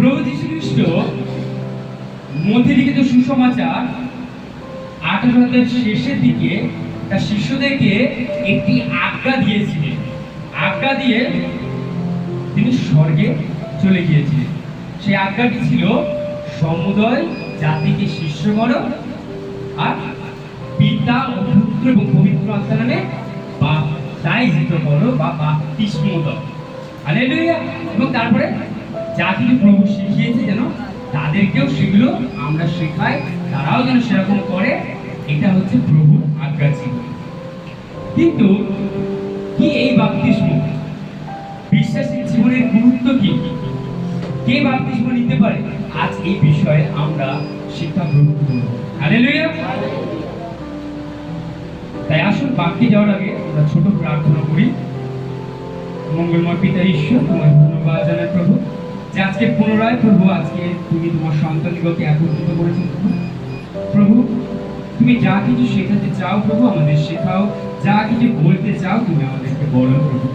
প্রভু মধ্যে লিখিত সুসমাচার আঠারো শেষের দিকে তার শিষ্যদেরকে একটি আজ্ঞা দিয়েছিলেন। আজ্ঞা দিয়ে তিনি স্বর্গে চলে গিয়েছিলেন। সেই আজ্ঞাটি ছিল, সমুদয় জাতিকে শিষ্য করো আর পিতা ও পুত্র এবং পবিত্র আত্মা নামে বাপ্তাইজিত করো বা বাপ্তিস্ম দাও এবং তারপরে যা কিছু প্রভু শিখিয়েছে যেন তাদেরকেও সেগুলো আমরা শেখাই, তারাও যেন সেরকম করে, এটা হচ্ছে প্রভুর আজ্ঞা ছিল। কিন্তু কি এই বাপ্তিস্ম? বিশ্বাসের জীবনের গুরুত্ব কি? কে বাপ্তিস্ম নিতে পারে? আজ এই বিষয়ে আমরা শিক্ষা গ্রহণ করব। হালেলুয়া তাই আসুন বাক্যে যাওয়ার আগে আমরা ছোট প্রার্থনা করি। মঙ্গলময় পিতা ঈশ্বর তোমার ধন্যবাদ জানাই প্রভু। যে আজকে পুনরায় প্রভু, আজকে তুমি তোমার সন্তানদিগকে একত্রিত করেছ, প্রভু। প্রভু, তুমি যা কিছু শেখাতে চাও, প্রভু, আমাদের শেখাও। যা কিছু বলতে চাও, তুমি আমাদেরকে বলো, প্রভু।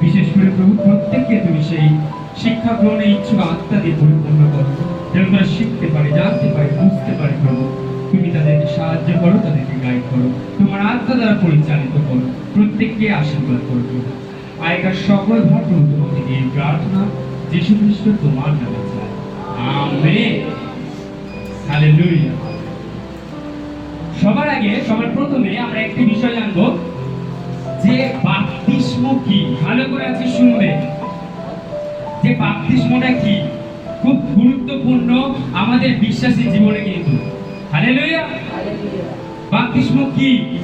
বিশেষ করে, প্রভু, প্রত্যেককে তুমি সেই শিক্ষা গ্রহণের ইচ্ছুক আত্মা দিয়ে পরিপূর্ণ করো। যেন তারা শিখতে পারে, জানতে পারে, বুঝতে পারে, প্রভু। তুমি তাদেরকে সাহায্য করো, তাদেরকে গাইড করো। তোমার আত্মা দ্বারা পরিচালিত করো। প্রত্যেককে আশীর্বাদ করো, প্রভু। আগেকার সকল ভার প্রভু, তোমাকে দিয়ে প্রার্থনা যিশু খ্রিস্ট তোমার নামে চাই। আমেন। হালেলুয়া। সবার আগে, সবার প্রথমে আমরা একটি বিষয় জানব, যে বাপ্তিস্ম কি? ভালো করে আছে শুনবে। যে বাপ্তিস্মটা কি? খুব গুরুত্বপূর্ণ আমাদের বিশ্বাসী জীবনে কিন্তু। হালেলুয়া। বাপ্তিস্ম কি?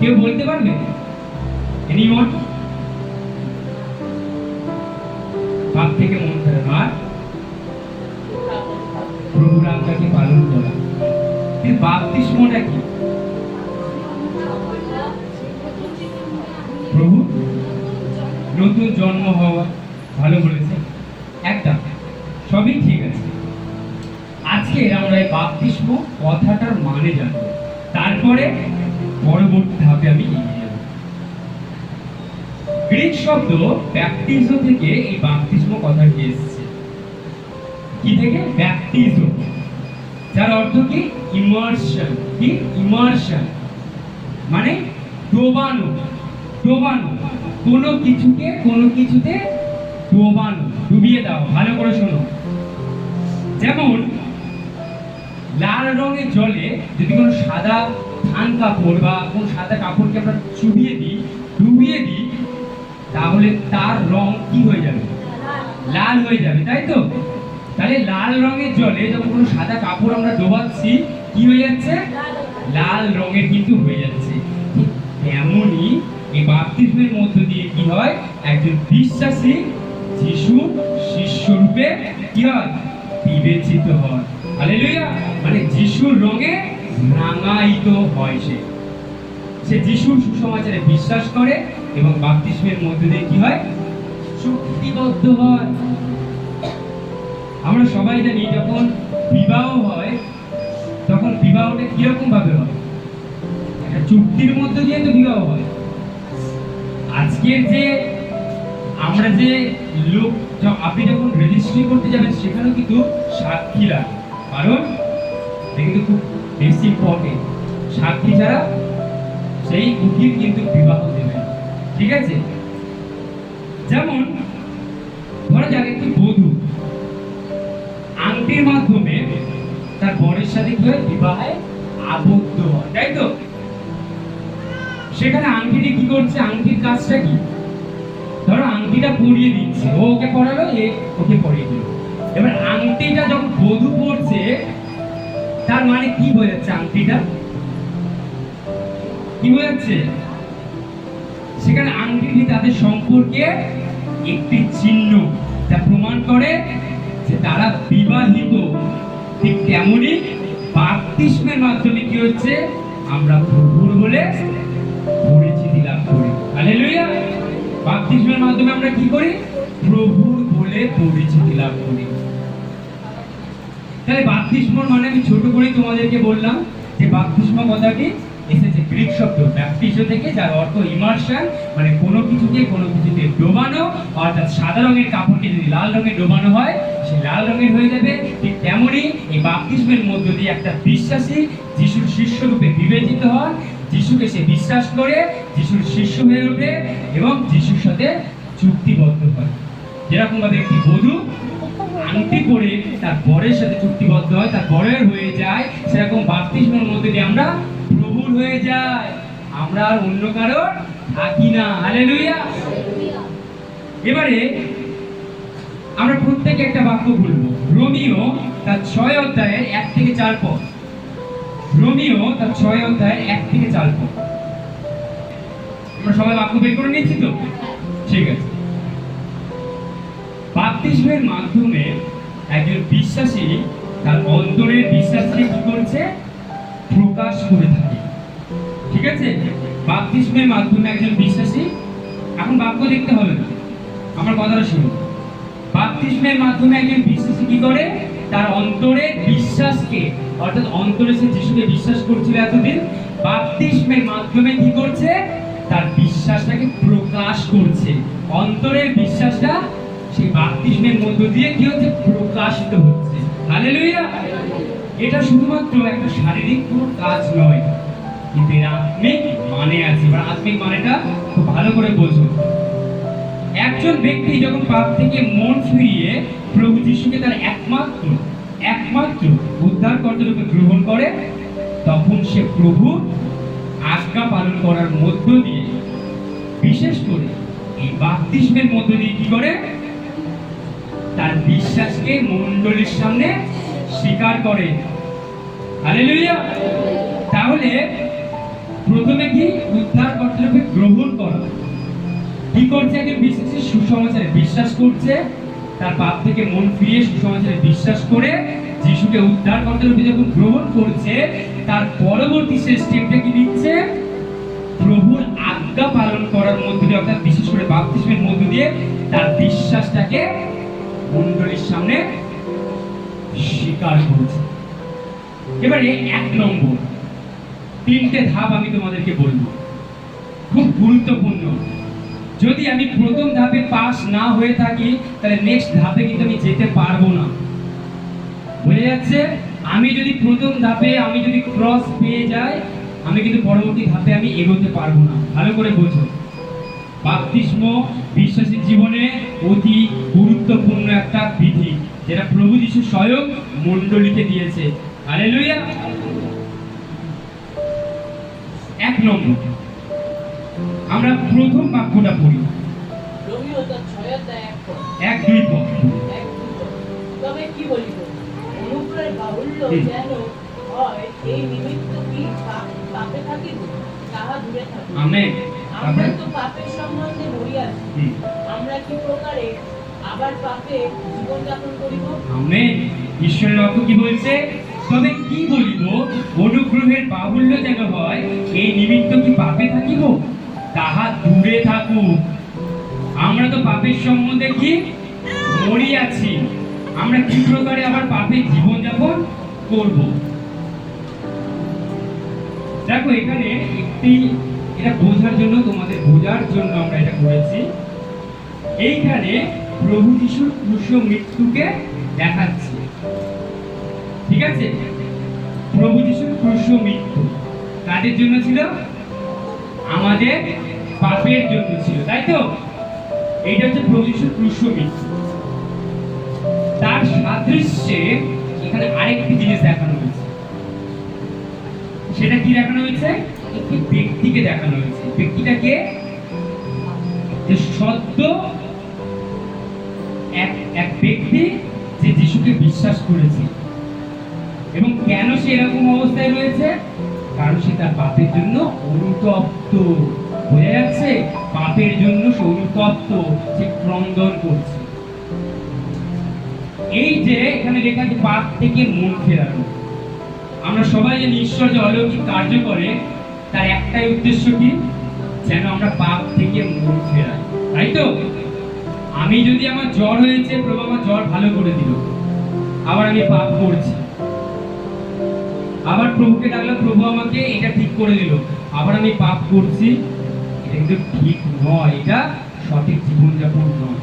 কেউ বলতে পারবে? এনিওয়ান থেকে মন আর পালন করা? কিন্তু বাপ্তিস্মটা কি? প্রভু, নতুন জন্ম হওয়া, ভালো বলেছে? একটা, সবই ঠিক আছে। আজকে আমরা এই বাপ্তিস্ম কথাটার মানে জানব। তারপরে পরবর্তী ধাপে আমি গ্রিক শব্দ ব্যাপটিজম থেকে এই বাপ্তিস্ম কথাটি এসেছে। কি থেকে? ব্যাপটিজম যার অর্থ কি? ইমার্শন কি? ইমার্শন মানে ডোবানো। ডোবানো। কোনো কিছুকে কোনো কিছুতে ডোবানো। ডুবিয়ে দাও ভালো করে শোনো। যেমন, লাল রঙের জলে যদি কোনো সাদা ধান কাপড় বা কোনো সাদা কাপড়কে আমরা চুবিয়ে দিই, ডুবিয়ে দিই তাহলে তার রং কি হয়ে যাবে? লাল হয়ে যাবে, তাই তো? তাহলে লাল রঙের জলে যখন কোনো সাদা কাপড় আমরা ডোবাচ্ছি, কি হয়ে যাচ্ছে? লাল রঙের কিন্তু হয়ে যাচ্ছে। ঠিক তেমনই এই বাপ্তিস্মের মধ্য দিয়ে কি হয়? একজন বিশ্বাসী যিশু শিষ্যরূপে কি হয়? বিবেচিত হয়। হালেলুয়া! মানে যিশুর রঙে রাঙায়িত হয় সে। সে যিশুর সুসমাচারে বিশ্বাস করে এবং বাপ্তিস্মের মধ্যে দিয়ে কি হয়? চুক্তিবদ্ধ হয়। আমরা সবাই জানি যখন বিবাহ হয়, তখন বিবাহটা কীরকম ভাবে হয়? একটা চুক্তির মধ্যে দিয়ে তো বিবাহ হয়। আজকের যে আমরা যে লোক আপনি যখন রেজিস্ট্রি করতে যাবেন, সেখানেও কিন্তু সাক্ষী লাগে। কারণ কিন্তু খুব বেশি ইম্পর্টেন্ট সাক্ষী ছাড়া সেই উকিল কিন্তু বিবাহ। ঠিক আছে? যেমন, ধরা যাক একটি বধূ আংটির মাধ্যমে তার বরের সাথে কি হয় বিবাহে আবদ্ধ হয়, তাই তো? সেখানে আংটিটি কি করছে? আংটির কাজটা কি? ধরো আংটিটা পরিয়ে দিচ্ছে, ও ওকে পরালো এ ওকে পরিয়ে দিল। এবার আংটিটা যখন বধূ পড়ছে, তার মানে কি বোঝাচ্ছে আংটিটা? কি বোঝাচ্ছে? সেখানে আংটিটি তাদের সম্পর্কে একটি চিহ্ন যা প্রমাণ করে যে তারা বিবাহিত। ঠিক তেমনই বাপ্তিস্মের মাধ্যমে কি হচ্ছে? আমরা প্রভুর বলে পরিচিতি লাভ করি। হালেলুয়া বাপ্তিস্মের মাধ্যমে আমরা কি করি? প্রভুর বলে পরিচিতি লাভ করি। তাহলে বাপ্তিস্মর মানে আমি ছোট করে তোমাদেরকে বললাম যে বাপ্তিস্ম কথাটি এসেছে গ্রিক শব্দ ব্যাপটিজম থেকে, যার অর্থ ইমার্শন মানে কোনো কিছুকে কোনো কিছুতে ডোবানো, অর্থাৎ সাদা রঙের কাপড়কে যদি লাল রঙে ডোবানো হয়, সে লাল রঙের হয়ে যাবে। ঠিক তেমনই এই বাপতিস্মের মধ্য দিয়ে একটা বিশ্বাসী যিশুর শিষ্যরূপে বিবেচিত হন। যিশুকে সে বিশ্বাস করে, যিশুর শিষ্য হয়ে ওঠে এবং যিশুর সাথে চুক্তিবদ্ধ হয়। যেরকম ভাবে একটি বধূ আংটি পরে তার বরের সাথে চুক্তিবদ্ধ হয়, তার বরের হয়ে যায়, সেরকম বাপতিস্মের মধ্যে দিয়ে আমরা হয়ে যাই আমরা আর অন্য কারোর থাকি না। হালেলুয়া এবারে আমরা প্রত্যেকে একটা বাক্য বলব। রোমিও তার ছয় অধ্যায়ের এক থেকে চার পদ। রোমিও তার ছয় অধ্যায়ের এক থেকে চার পদ। আমরা সবাই বাক্য বের করে নিচ্ছি তো? ঠিক আছে। বাপতিস্মের মাধ্যমে একজন বিশ্বাসী তার অন্তরের বিশ্বাসকে কি করছে? প্রকাশ করে থাকে। ঠিক আছে? বাপতিস্মের মাধ্যমে একজন বিশ্বাসী, এখন বাক্য দেখতে হবে না। আমার কথাটা শুনুন। বাপতিস্মের মাধ্যমে একজন বিশ্বাসী কি করে? তার অন্তরের বিশ্বাসকে, অর্থাৎ অন্তরে সে যিশুকে বিশ্বাস করছিল এতদিন, বাপতিস্মের মাধ্যমে কি করছে? তার বিশ্বাসটাকে প্রকাশ করছে। অন্তরের বিশ্বাসটা সেই বাপতিস্মের মধ্য দিয়ে কি হচ্ছে? প্রকাশিত হচ্ছে। হালেলুয়া এটা শুধুমাত্র একটা শারীরিক কোনো কাজ নয়। কিন্তু এর আত্মিক মানে আছে। আত্মিক মানেটা খুব ভালো করে বোঝো। একজন ব্যক্তি যখন পাপ থেকে মন ফিরিয়ে প্রভু যিশুকে তার একমাত্র একমাত্র উদ্ধারকর্তা রূপে গ্রহণ করে, তখন সে প্রভু আজ্ঞা পালন করার মধ্য দিয়ে, বিশেষ করে এই বাপতিস্মের মধ্য দিয়ে কি করে? তার বিশ্বাসকে মণ্ডলীর সামনে স্বীকার করে। তাহলে প্রথমে কি উদ্ধারকর্তা রূপে গ্রহণ করা? কি করছে একজন বিশ্বাসী? সুসমাচারে বিশ্বাস করছে, তার পাপ থেকে মন ফিরিয়ে সুসমাচারে বিশ্বাস করে যিশুকে উদ্ধার করতে যখন গ্রহণ করছে, তার পরবর্তী সে স্টেপটা কি নিচ্ছে? প্রভুর আজ্ঞা পালন করার মধ্যে দিয়ে, অর্থাৎ বিশেষ করে বাপতিস্মের মধ্য দিয়ে তার বিশ্বাসটাকে মণ্ডলীর সামনে স্বীকার করছে। এবারে এক নম্বর। তিনটে ধাপ আমি তোমাদেরকে বলব। খুব গুরুত্বপূর্ণ। যদি আমি প্রথম ধাপে পাস না হয়ে থাকি, তাহলে নেক্সট ধাপে কিন্তু আমি যেতে পারব না। বুঝে যাচ্ছে? আমি যদি প্রথম ধাপে আমি যদি ক্রস পেয়ে যাই, আমি কিন্তু পরবর্তী ধাপে আমি এগোতে পারব না। ভালো করে বোঝো। বাপতিস্ম বিশ্বাসীর জীবনে অতি গুরুত্বপূর্ণ একটা বিধি, যেটা প্রভু যিশু স্বয়ং মণ্ডলীকে দিয়েছে। হালেলুয়া এক নম্বর। আমরা প্রথম বাক্যটা পড়ি। এক দুই পদ। তবে কি বলিব? অনুগ্রহের বাহুল্য যেন হয় এই নিমিত্ত কি পাপে থাকিব? তাহা দূরে থাকুক আমেন। আমরা তো পাপের সম্বন্ধে মরিয়াছি। আমরা কি প্রকারে আবার পাপে জীবনযাপন করিব? আমেন। ঈশ্বরের অর্থ কি বলছে তবে কি বলিব? অনুগ্রহের বাহুল্য যেন হয়, এই নিমিত্ত কি পাপে থাকিব? তাহা দূরে থাকুক। আমরা তো পাপের সম্বন্ধে কি? মরিয়াছি। আমরা কি প্রকারে আবার পাপে জীবনযাপন করব? দেখো, এখানে একটি, এটা বোঝার জন্য, তোমাদের বোঝার জন্য আমরা এটা করেছি। এইখানে প্রভু যিশুর ক্রুশ মৃত্যুকে দেখাচ্ছে। ঠিক আছে? প্রভু যিশুর ক্রুশ মৃত্যু কাদের জন্য ছিল, আমাদের পাপের জন্য ছিল, তাই তো? এইটা হচ্ছে প্রভু যিশুর ক্রুশ মৃত্যু তার সাদৃশ্যে এখানে আরেকটি জিনিস দেখানো হয়েছে। সেটা কি দেখানো হয়েছে? একটি ব্যক্তিকে দেখানো হয়েছে। ব্যক্তিটাকে যে সদ্য এক এক ব্যক্তি যে যিশুকে বিশ্বাস করেছে। এবং কেন সে এরকম অবস্থায় রয়েছে? কারণ সে তার পাপের জন্য অনুতপ্ত বোঝা যাচ্ছে। পাপের জন্য সে অনুতপ্ত, সে ক্রন্দন করছে। এই যে এখানে লেখা আছে, পাপ থেকে মন ফেরানো। আমরা সবাই যে ঈশ্বর যে অলৌকিক কার্য করে, তার একটাই উদ্দেশ্য কি? যেন আমরা পাপ থেকে মন ফেরাই। তাই তো? আমি যদি আমার জ্বর হয়েছে, প্রভু আমার জ্বর ভালো করে দিল। আবার আমি পাপ করছি। আবার প্রভুকে ডাকলাম প্রভু আমাকে এটা ঠিক করে দিল। আবার আমি পাপ করছি। এটা কিন্তু ঠিক নয়, এটা সঠিক জীবনযাপন নয়।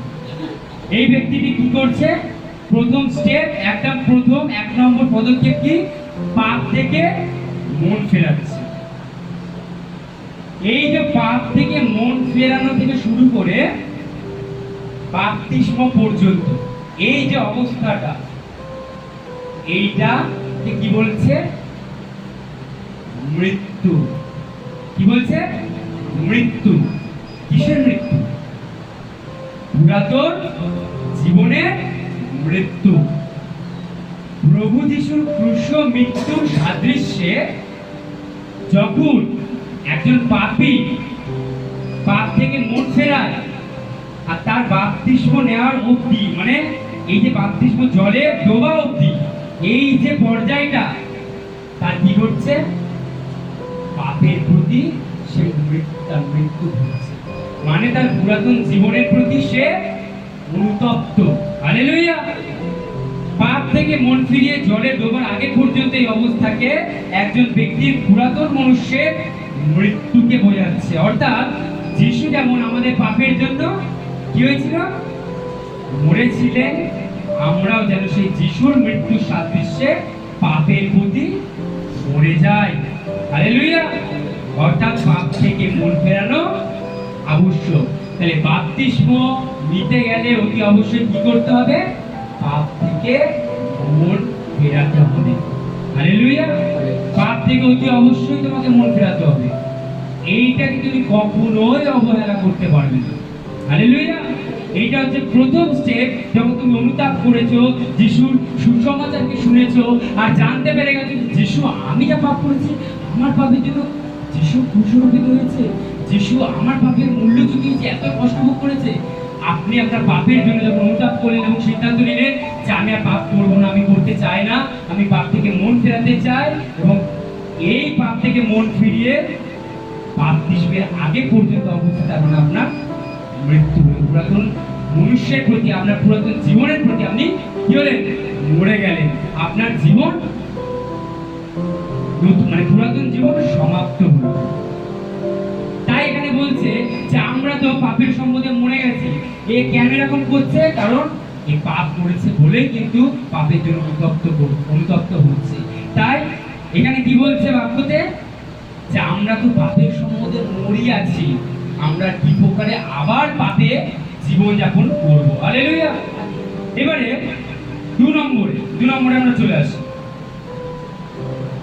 এই ব্যক্তিটি কি করছে? প্রথম স্টেপ একটা প্রথম, এক নম্বর পদক্ষেপ কি? পাপ থেকে মন ফেরাচ্ছে। এই যে পাপ থেকে মন ফেরানো থেকে শুরু করে বাপ্তিস্ম পর্যন্ত, এই যে অবস্থাটা, এইটা কি বলছে? মৃত্যু। কি বলছে? মৃত্যু। কিসের মৃত্যু? পুরাতন জীবনের মৃত্যু। প্রভু যিশুর ক্রুশ মৃত্যুর সাদৃশ্যে যখন একজন পাপী পাপ থেকে মন ফেরায় আর তার বাপতিস্ম নেওয়ার অবধি মানে এই যে বাপতিস্ম জলে ডোবা অবধি, এই যে পর্যায়টা, তার কি ঘটছে? পাপের প্রতি সে তার মৃত্যু ঘটছে। মানে তার পুরাতন জীবনের প্রতি সে অনুতপ্ত। হালেলুয়া পাপ থেকে মন ফিরিয়ে জলে ডোবার আগে পর্যন্ত এই অবস্থাকে একজন ব্যক্তির পুরাতন মনুষ্যের মৃত্যুকে বোঝাচ্ছে অর্থাৎ যিশু যেমন আমাদের পাপের জন্য কি হয়েছিল? মরেছিলেন। আমরাও যেন সেই যিশুর মৃত্যুর সাদৃশ্যে পাপের প্রতি মরে যাই। হালেলুয়া। অর্থাৎ পাপ থেকে মন ফেরানো আবশ্যক। তাহলে বাপতিস্ম নিতে গেলে অতি অবশ্যই কি করতে হবে? পাপ থেকে মন ফেরাতে হবে। হালেলুয়া। পাপ থেকে অতি অবশ্যই তোমাকে মন ফেরাতে হবে। এইটাকে তুমি কখনোই অবহেলা করতে পারবে না। হালেলুয়া। এইটা হচ্ছে প্রথম স্টেপ যখন তুমি অনুতাপ করেছ, যিশুর সুসমাচারকে শুনেছো, আর জানতে পেরে গেছো যিশু, আমি যা পাপ করেছি আমার পাপের জন্য যিশু কুসরোপিত হয়েছে, যিশু আমার পাপের মূল্য চুকিয়েছে এত কষ্ট ভোগ করেছে। আপনি আপনার পাপের জন্য যখন অনুতাপ করলেন এবং সিদ্ধান্ত নিলেন যে আমি আর পাপ করব না, আমি করতে চাই না, আমি পাপ থেকে মন ফেরাতে চাই এবং এই পাপ থেকে মন ফিরিয়ে পাপ দিশবের আগে পর্যন্ত অবস্থা তার মানে আপনার মৃত্যু হলো। পুরাতন মনুষ্যের প্রতি, আপনার পুরাতন জীবনের প্রতি আপনি কি হলেন? মরে গেলেন। আপনার জীবন মানে পুরাতন জীবন সমাপ্ত হলো। তাই এখানে বলছে যে আমরা তো পাপের সম্বন্ধে মরে গেছি। এ কেন এরকম করছে? কারণ এ পাপ করেছে বলেই কিন্তু পাপের জন্য অনুতপ্ত অনুতপ্ত হচ্ছে। তাই এখানে কি বলছে বাক্যতে? যে আমরা তো পাপের সম্বন্ধে মরি আছি। আমরা কি প্রকারে আবার পাপে জীবনযাপন করব? হালেলুয়া এবারে দু নম্বরে দু নম্বরে আমরা চলে আসি।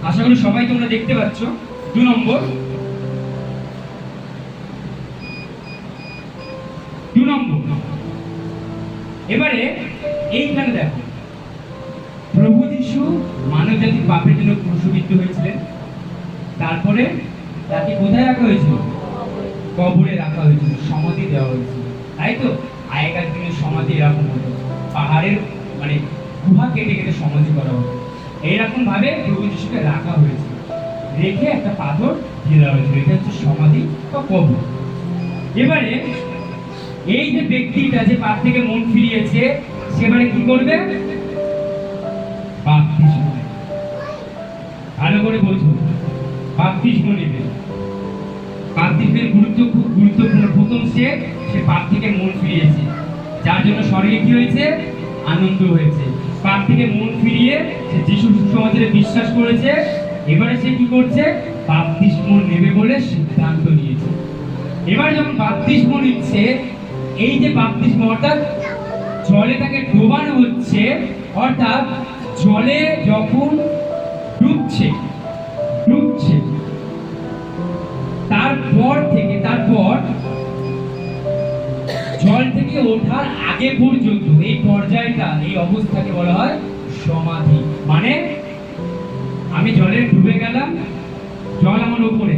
আশা করি সবাই তোমরা দেখতে পাচ্ছ। দু নম্বর। দু নম্বর। এবারে এইখানে দেখো। প্রভু যিশু মানব জাতির পাপের জন্য ক্রুশবিদ্ধ হয়েছিলেন। তারপরে তাকে কোথায় রাখা হয়েছিল? কবরে রাখা হয়েছিল, সমাধি দেওয়া হয়েছিল। তাই তো? আগেকার দিনে সমাধি এরকম হতো। পাহাড়ের মানে গুহা কেটে কেটে সমাধি করা হতো। এইরকম ভাবে প্রভু যিশুকে রাখা হয়েছে। রেখে একটা পাথর দিয়ে দেওয়া এটা হচ্ছে সমাধি বা কবর। এবারে এই যে ব্যক্তিটা যে পাপ থেকে মন ফিরিয়েছে, সেবারে কি করবে। ভালো করে বোঝো। বাপতিস্ম নেবে। বাপতিস্মের গুরুত্ব খুব গুরুত্বপূর্ণ। প্রথম স্টেপ সে পাপ থেকে মন ফিরিয়েছে। যার জন্য স্বর্গে কি হয়েছে? আনন্দ হয়েছে। পাপ থেকে মন ফিরিয়ে সে যিশু সুসমাচারে বিশ্বাস করেছে, এবারে সে কি করছে? বাপতিস্ম নেবে বলে সিদ্ধান্ত নিয়েছে। এবার যখন বাপতিস্ম নিচ্ছে, এই যে বাপতিস্ম, অর্থাৎ জলে তাকে ডোবানো হচ্ছে, অর্থাৎ জলে যখন ডুবছে ডুবছে, তারপর থেকে, তারপর জল থেকে ওঠার আগে পর্যন্ত এই পর্যায়টা, এই অবস্থাকে বলা হয় সমাধি। মানে আমি জলে ডুবে গেলাম, জল আমার উপরে।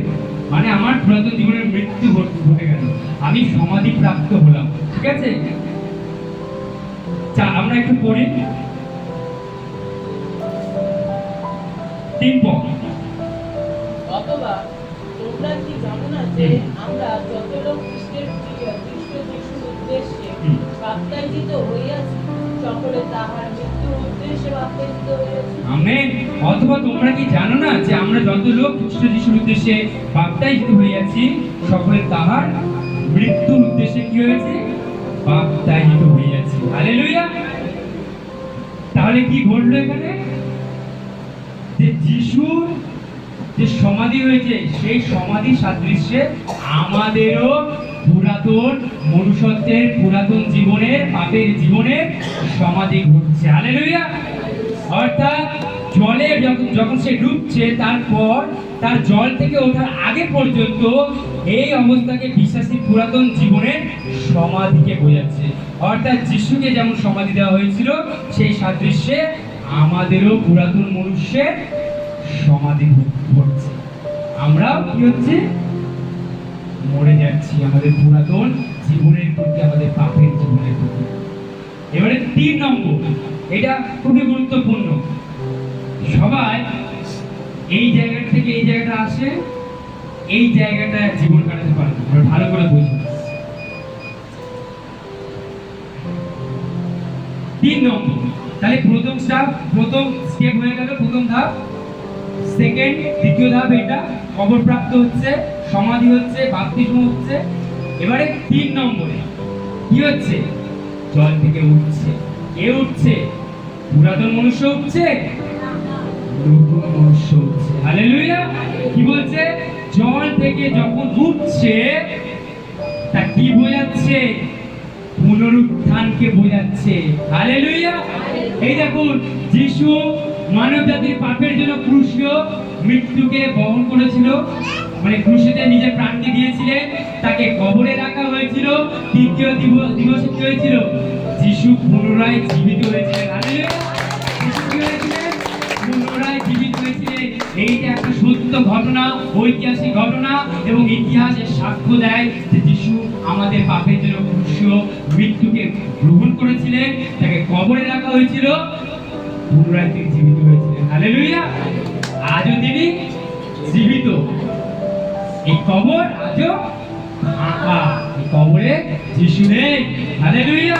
মানে আমার পুরাতন জীবনের মৃত্যু ঘটে গেল। আমি সমাধি প্রাপ্ত হলাম, ঠিক আছে? আমরা একটু পড়ি। তিন পদ। অথবা তোমরা কি জানো না যে আমরা যত লোক আমেন। অথবা তোমরা কি জানো না যে আমরা যত লোক খ্রিস্ট যিশুর উদ্দেশ্যে হইয়াছি সকলে তাহার মৃত্যুর উদ্দেশ্যে কি হয়েছে? হইয়াছি হালেলুয়া! তাহলে কি ঘটলো এখানে? যে যিশুর যে সমাধি হয়েছে, সেই সমাধি সাদৃশ্যে আমাদেরও পুরাতন মনুষ্যত্বের পুরাতন জীবনের পাপের জীবনের সমাধি ঘটছে। হালেলুয়া অর্থাৎ জলে যখন যখন সে ডুবছে, তারপর তার জল থেকে ওঠার আগে পর্যন্ত এই অবস্থাকে বিশ্বাসী পুরাতন জীবনের সমাধিকে বোঝাচ্ছে। অর্থাৎ যিশুকে যেমন সমাধি দেওয়া হয়েছিল, সেই সাদৃশ্যে আমাদেরও পুরাতন মনুষ্যের সমাধি ঘটছে। আমরাও কি হচ্ছে? মরে যাচ্ছি, আমাদের পুরাতন জীবনের প্রতি, আমাদের পাপের জীবনের প্রতি। এবারে তিন নম্বর, এটা খুবই গুরুত্বপূর্ণ। সবাই এই জায়গা থেকে এই জায়গাটা আসে, এই জায়গাটা জীবন কাটাতে পারে না। আমরা ভালো করে বুঝি। তিন নম্বর, তাহলে প্রথম স্টেপ প্রথম স্টেপ হয়ে গেল প্রথম ধাপ। সেকেন্ড দ্বিতীয় ধাপ, এটা কবর প্রাপ্ত হচ্ছে। সমাধি হচ্ছে, বাপ্তিস্ম হচ্ছে। এবারে তিন নম্বরে। কি হচ্ছে? জল থেকে উঠছে। কে উঠছে? পুরাতন মনুষ্য উঠছে? নতুন মনুষ্য উঠছে। হালেলুয়া কি বলছে? জল থেকে যখন উঠছে, তা কি বোঝাচ্ছে? পুনরুত্থানকে বোঝাচ্ছে। হালেলুয়া এই দেখুন, যিশু মানব জাতির পাপের জন্য ক্রুশীয় মৃত্যুকে বহন করেছিল। মানে ক্রুশিতে নিজের প্রাণকে দিয়েছিলেন তাকে কবরে রাখা হয়েছিল তৃতীয় দিবস কি হয়েছিল? যিশু পুনরায় জীবিত হয়েছিলেন। পুনরায় জীবিত হয়েছিলেন। এইটা একটা সত্য ঘটনা, ঐতিহাসিক ঘটনা এবং সাক্ষ্য দেয় যে যিশু আমাদের পাপের জন্য ক্রুশীয় মৃত্যুকে গ্রহণ করেছিলেন। তাকে কবরে রাখা হয়েছিল, পুনরায় তিনি জীবিত হয়েছিলেন। হালেলুয়া! আজও তিনি জীবিত। এই কবর আজও ফাঁকা। এই কবরে যিশু নেই। হালেলুয়া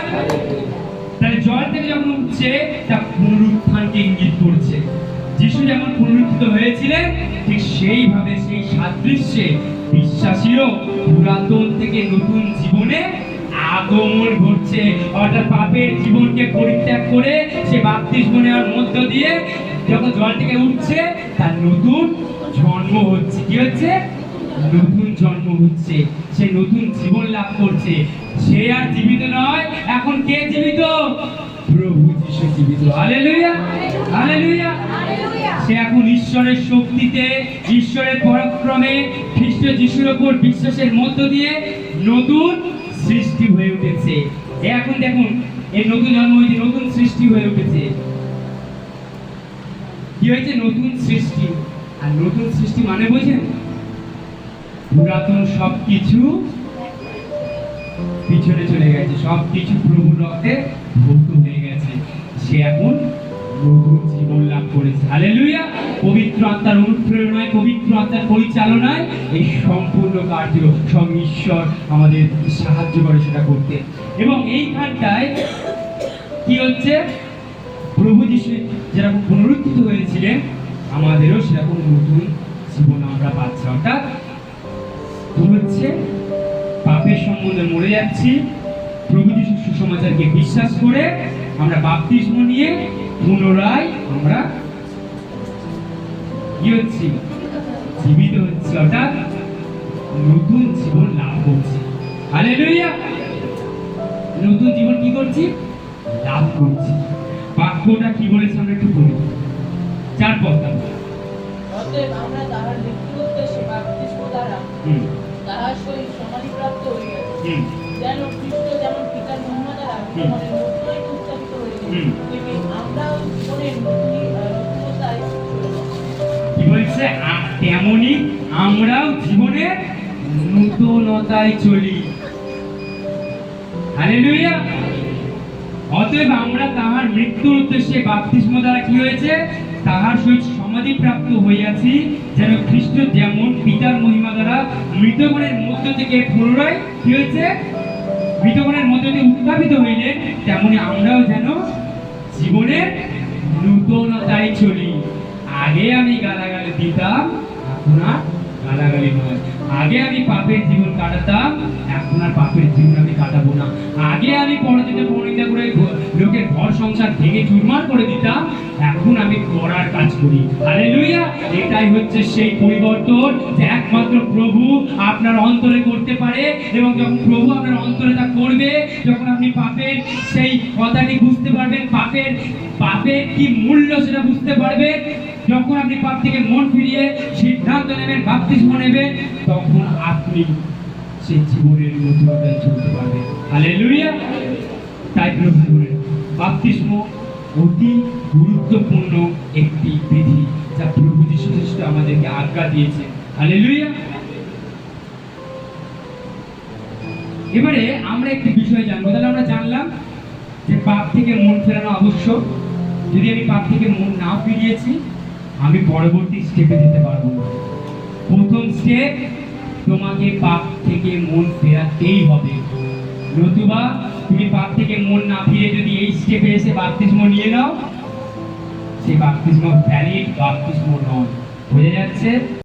তাহলে জল থেকে যখন উঠছে তা পুনরুত্থানকে ইঙ্গিত করছে। যিশু যেমন পুনরুত্থিত হয়েছিলেন, ঠিক সেইভাবে সেই সাদৃশ্যে বিশ্বাসীও পুরাতন থেকে নতুন জীবনে আগমন ঘটছে। অর্থাৎ পাপের জীবনকে পরিত্যাগ করে সে বাপ্তিস্ম নেওয়ার মধ্য দিয়ে যখন জল থেকে উঠছে, তার নতুন জন্ম হচ্ছে। কি হচ্ছে? নতুন জন্ম হচ্ছে সে নতুন জীবন লাভ করছে। সে আর জীবিত নয় এখন কে জীবিত? প্রভু যিশু জীবিত। হালেলুয়া হালেলুয়া সে এখন ঈশ্বরের শক্তিতে ঈশ্বরের পরাক্রমে খ্রিস্ট যিশুর উপর বিশ্বাসের মধ্য দিয়ে নতুন সৃষ্টি হয়ে উঠেছে। এখন দেখুন এই নতুন জন্ম হয়েছে নতুন সৃষ্টি হয়ে উঠেছে। কি হয়েছে? নতুন সৃষ্টি। আর নতুন সৃষ্টি মানে বোঝেন? পুরাতন সব কিছু পিছনে চলে গেছে। সব কিছু প্রভু রক্তে ভৌত হয়ে গেছে। সে এখন নতুন জীবন লাভ করেছে। হালেলুয়া পবিত্র আত্মার অনুপ্রেরণায়, পবিত্র আত্মার পরিচালনায় এই সম্পূর্ণ কার্য সব ঈশ্বর আমাদের সাহায্য করে সেটা করতে। এবং এইখানটায় কি হচ্ছে? প্রভু যিশু যেরকম পুনরুত্থিত হয়েছিলেন, আমাদেরও সেরকম নতুন জীবন আমরা পাচ্ছি। অর্থাৎ কি হচ্ছে পাপের সম্বন্ধে মরে যাচ্ছি। প্রভু যিশুর সুসমাচারকে বিশ্বাস করে আমরা বাপতিস্ম নিয়ে পুনরায় আমরা কি হচ্ছি? জীবিত হচ্ছি অর্থাৎ নতুন জীবন লাভ করছি। হালেলুয়া নতুন জীবন কি করছি? লাভ করছি। বাক্যটা কি বলেছে আমরা একটু পড়ি। চার অতএব আমরা তাহার মৃত্যুর উদ্দেশ্যে বাপ্তিস্ম দ্বারা সমাধিপ্রাপ্ত যেন খ্রিস্ট যেমন পিতার মহিমা দ্বারা। তেমনি আমরাও জীবনের। কি বলছে? তেমনি আমরাও জীবনের নূতনতায় চলি। হালেলুয়া অতএব আমরা তাহার মৃত্যুর উদ্দেশ্যে বাপ্তিস্ম দ্বারা কি হয়েছে? তাহার সহিত সমাধি প্রাপ্ত হইয়াছি, যেন খ্রিস্ট যেমন পিতার মহিমা দ্বারা মৃতগণের মধ্য থেকে পুনরায় কি হয়েছে? মৃতগণের মধ্য থেকে উত্থাপিত হইলেন তেমনি আমরাও যেন জীবনের নূতনতায় চলি। আগে আমি গালাগালি দিতাম আপনার গালাগালি নয় আগে আমি পাপের জীবন কাটাতাম, এখন আর পাপের জীবন আমি কাটাবো না। আগে আমি পরদিনে পরিণীতা করে লোকের ঘর সংসার ভেঙে চুরমার করে দিতাম, এখন আমি করার কাজ করি। হালেলুয়া! এটাই হচ্ছে সেই পরিবর্তন যে একমাত্র প্রভু আপনার অন্তরে করতে পারে এবং যখন প্রভু আপনার অন্তরে তা করবে, যখন আপনি পাপের সেই কথাটি বুঝতে পারবেন, পাপের পাপের কি মূল্য সেটা বুঝতে পারবেন যখন আপনি পাপ থেকে মন ফিরিয়ে সিদ্ধান্ত নেবেন বাপতিস্ম নেবেন তখন আপনি সেই জীবনের নতুনতায় চলতে পারবেন। হালেলুয়া তাই প্রিয় ভাই বোনেরা, বাপতিস্ম অতি গুরুত্বপূর্ণ একটি বিধি যা প্রভু যীশু খ্রিস্ট আমাদেরকে আজ্ঞা দিয়েছে আলে হালেলুয়া এবারে আমরা একটি বিষয় জানব। তাহলে আমরা জানলাম যে পাপ থেকে মন ফেরানো আবশ্যক। যদি আমি পাপ থেকে মন না ফিরিয়েছি আমি পরবর্তী স্টেপে যেতে পারব প্রথম স্টেপ তোমাকে পাপ থেকে মন ফেরাতেই হবে। নতুবা, তুমি পাপ থেকে মন না ফিরে যদি এই স্টেপে এসে বাপতিস্ম নিয়ে নাও, সেই বাপতিস্ম ভ্যালিড বাপতিস্ম নয়। বোঝা যাচ্ছে?